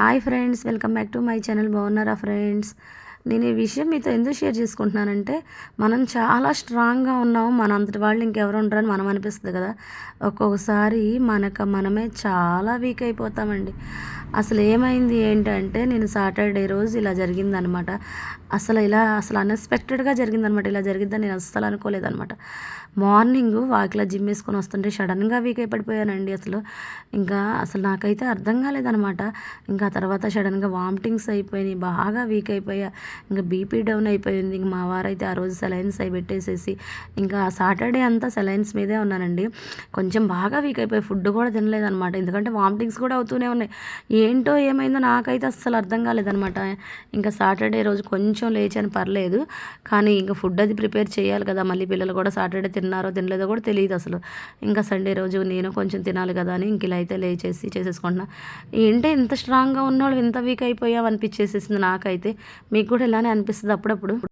Hi friends welcome back to my channel. బాగున్నారా friends? నేను ఈ విషయం మీతో ఎందుకు షేర్ చేసుకుంటున్నానంటే మనం చాలా స్ట్రాంగ్గా ఉన్నాము మన అంతటి వాళ్ళు ఇంకెవరు ఉండరని మనం అనిపిస్తుంది కదా. ఒక్కొక్కసారి మనకు మనమే చాలా వీక్ అయిపోతామండి. అసలు ఏమైంది ఏంటంటే నేను సాటర్డే రోజు ఇలా జరిగిందనమాట. అసలు ఇలా అసలు అన్ఎక్స్పెక్టెడ్గా జరిగిందనమాట. ఇలా జరిగిద్దని నేను అస్సలు అనుకోలేదనమాట. మార్నింగ్ వాకిలా జిమ్ వేసుకొని వస్తుంటే సడన్గా వీక్ అయిపడిపోయానండి అసలు. ఇంకా అసలు నాకైతే అర్థం కాలేదనమాట. ఇంకా తర్వాత సడన్గా వామిటింగ్స్ అయిపోయినాయి బాగా వీక్ అయిపోయా. ఇంకా బీపీ డౌన్ అయిపోయింది. ఇంక మా వారైతే ఆ రోజు సెలైన్స్ అయి పెట్టేసేసి ఇంకా సాటర్డే అంతా సెలైన్స్ మీదే ఉన్నానండి. కొంచెం బాగా వీక్ అయిపోయి ఫుడ్ కూడా తినలేదనమాట ఎందుకంటే వామిటింగ్స్ కూడా అవుతూనే ఉన్నాయి. ఏంటో ఏమైందో నాకైతే అస్సలు అర్థం కాలేదనమాట ఇంకా సాటర్డే రోజు కొంచెం లేచాను పర్లేదు. కానీ ఇంకా ఫుడ్ అది ప్రిపేర్ చేయాలి కదా. మళ్ళీ పిల్లలు కూడా సాటర్డే తిన్నారో తినలేదో కూడా తెలియదు అసలు. ఇంకా సండే రోజు నేను కొంచెం తినాలి కదా అని ఇంక ఇలా అయితే లేచేసి చేసేసుకుంటున్నా. ఏంటో ఇంత స్ట్రాంగ్గా ఉన్నవాళ్ళు ఇంత వీక్ అయిపోయావు అనిపించేసేసింది నాకైతే. మీకు కూడా ఇలానే అనిపిస్తుంది అప్పుడప్పుడు.